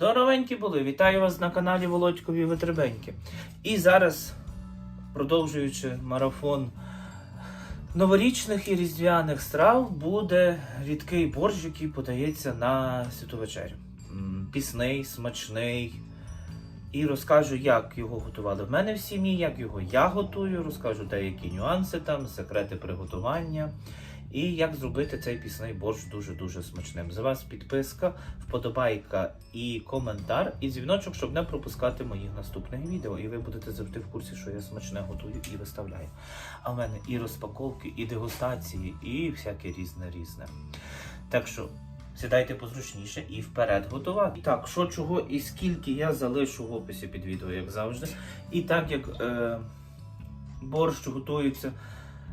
Здоровенькі були! Вітаю вас на каналі Володькові Витребеньки. І зараз, продовжуючи марафон новорічних і різдвяних страв, буде рідкий борщ, який подається на святу вечерю. Пісний, смачний. І розкажу, як його готували в мене в сім'ї, як його я готую, розкажу деякі нюанси там, секрети приготування. І як зробити цей пісний борщ дуже-дуже смачним. За вас підписка, вподобайка і коментар, і дзвіночок, щоб не пропускати моїх наступних відео. І ви будете завжди в курсі, що я смачне готую і виставляю. А в мене і розпаковки, і дегустації, і всяке різне різне. Так що сідайте позручніше і вперед готувати. Так, що чого і скільки я залишу в описі під відео, як завжди. І так як е, борщ готується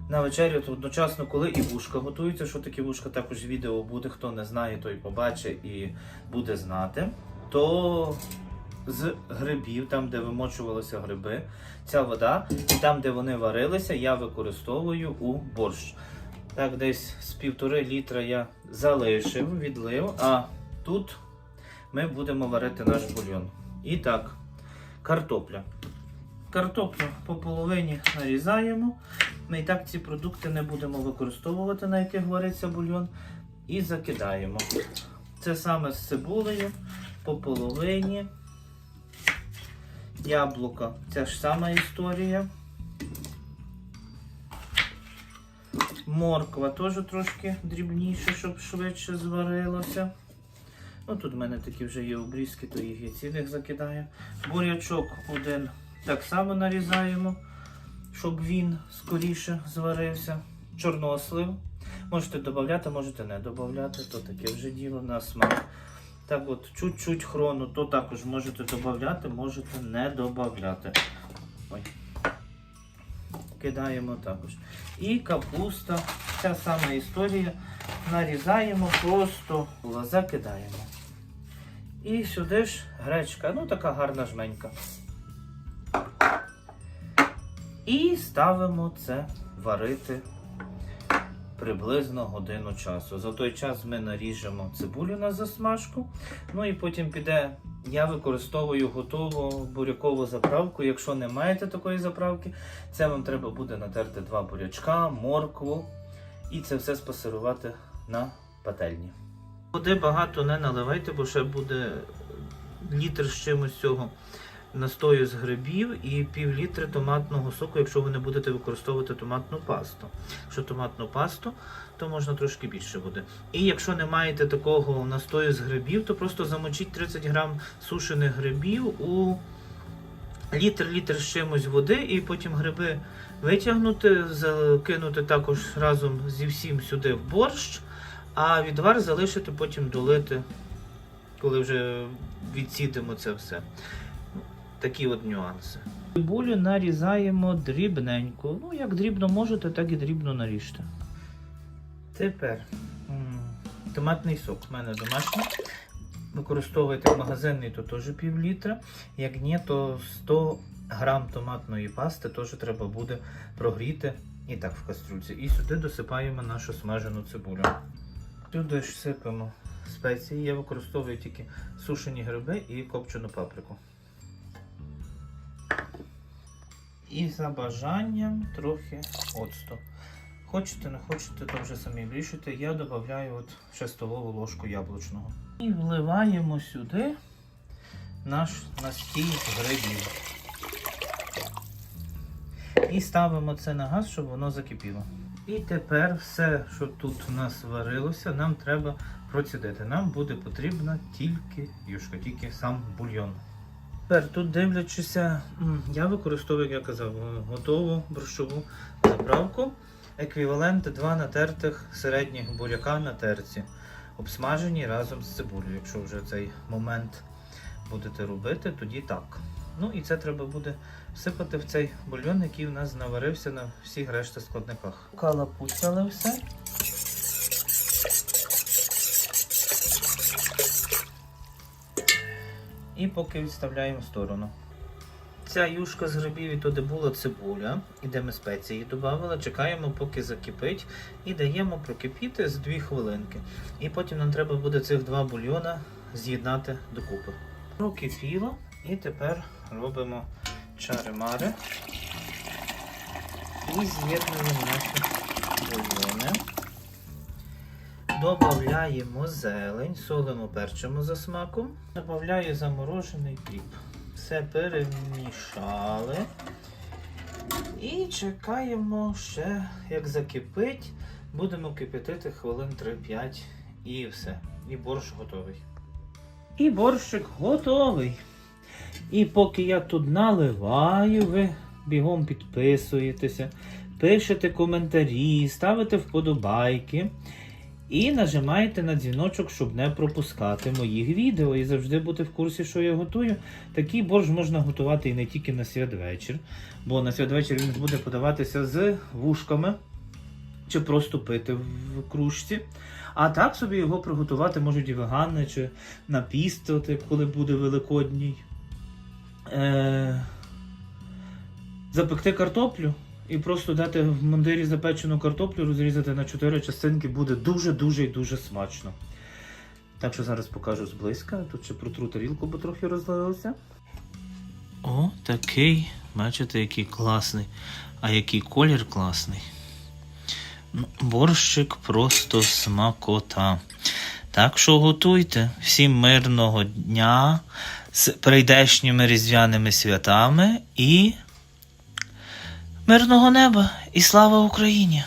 на вечерю, то одночасно, коли і вушка готуються, що таке вушка, також відео буде. Хто не знає, той побачить і буде знати. То з грибів, там, де вимочувалися гриби, ця вода, і там, де вони варилися, я використовую у борщ. Так, десь з півтори літра я залишив, відлив, а тут ми будемо варити наш бульйон. І так, картопля. Картоплю по половині нарізаємо. Ми і так ці продукти не будемо використовувати, на яких вариться бульйон. І закидаємо. Це саме з цибулею по половині. Яблука. Ця ж сама історія. Морква теж трошки дрібніше, щоб швидше зварилося. Ну, тут в мене такі вже є обрізки, то їх я цілих закидаю. Бурячок один так само нарізаємо, щоб він скоріше зварився. Чорнослив. Можете додати, можете не додати, то таке вже діло на смак. Так от, чуть-чуть хрону, то також можете додати, можете не додати. Ой. Кидаємо також. І капуста, ця сама історія. Нарізаємо, просто закидаємо. І сюди ж гречка, ну така гарна жменька. І ставимо це варити приблизно годину часу. За той час ми наріжемо цибулю на засмажку. Ну і потім піде. Я використовую готову бурякову заправку. Якщо не маєте такої заправки, це вам треба буде натерти два бурячка, моркву і це все спасирувати на пательні. Води багато не наливайте, бо ще буде літр з чимось цього настою з грибів і пів літри томатного соку, якщо ви не будете використовувати томатну пасту. Якщо томатну пасту, то можна трошки більше буде. І якщо не маєте такого настою з грибів, то просто замочіть 30 грам сушених грибів у літр-літр з чимось води, і потім гриби витягнути, закинути також разом зі всім сюди в борщ, а відвар залишити, потім долити, коли вже відсідимо це все. Такі от нюанси. Цибулю нарізаємо дрібненько. Ну, як дрібно можете, так і дрібно наріжте. Тепер томатний сок у мене домашній. Використовуєте магазинний, то теж пів літра. Як ні, то 100 грам томатної пасти теж треба буде прогріти і так в кастрюльці. І сюди досипаємо нашу смажену цибулю. Сюди ж сипемо спеції. Я використовую тільки сушені гриби і копчену паприку. І за бажанням трохи оцту. Хочете, не хочете, то вже самі вирішуйте. Я додаю от ще столову ложку яблучного. І вливаємо сюди наш настій з грибів. І ставимо це на газ, щоб воно закипіло. І тепер все, що тут у нас варилося, нам треба процідити. Нам буде потрібна тільки юшка, тільки сам бульйон. Тепер тут дивлячися, я використовую, як я казав, готову борщову заправку. Еквівалент 2 натертих середніх буряка на терці. Обсмажені разом з цибулею. Якщо вже цей момент будете робити, тоді так. Ну і це треба буде всипати в цей бульйон, який у нас наварився на всіх решта складниках. Калапуцяли все. І поки відставляємо в сторону. Ця юшка з грибів, і то де була цибуля, і де ми спеції додавали, чекаємо, поки закипить, і даємо прокипіти з 2 хвилинки. І потім нам треба буде цих два бульйона з'єднати докупи. Прокипіло і тепер робимо чари-мари і з'єднуємо наші бульйони. Добавляємо зелень, солимо перчимо за смаком. Добавляю заморожений кріп. Все перемішали. І чекаємо ще, як закипить. Будемо кипятити хвилин 3-5 і все. І борщ готовий. І борщик готовий. І поки я тут наливаю, ви бігом підписуєтеся, пишете коментарі, ставите вподобайки і нажимаєте на дзвіночок, щоб не пропускати моїх відео і завжди бути в курсі, що я готую. Такий борщ можна готувати і не тільки на святвечір, бо на святвечір він буде подаватися з вушками чи просто пити в кружці. А так собі його приготувати можуть і вегани, чи на піст, коли буде великодній. Е- запекти картоплю і просто дати в мундирі запечену картоплю, розрізати на чотири частинки, буде дуже-дуже і дуже смачно. Так що зараз покажу зблизька. Тут ще протру тарілку, бо трохи розлилося. О, такий. Бачите, який класний. А який колір класний. Ну, борщик просто смакота. Так що готуйте. Всім мирного дня з прийдешніми різдвяними святами і мирного неба і слава Україні!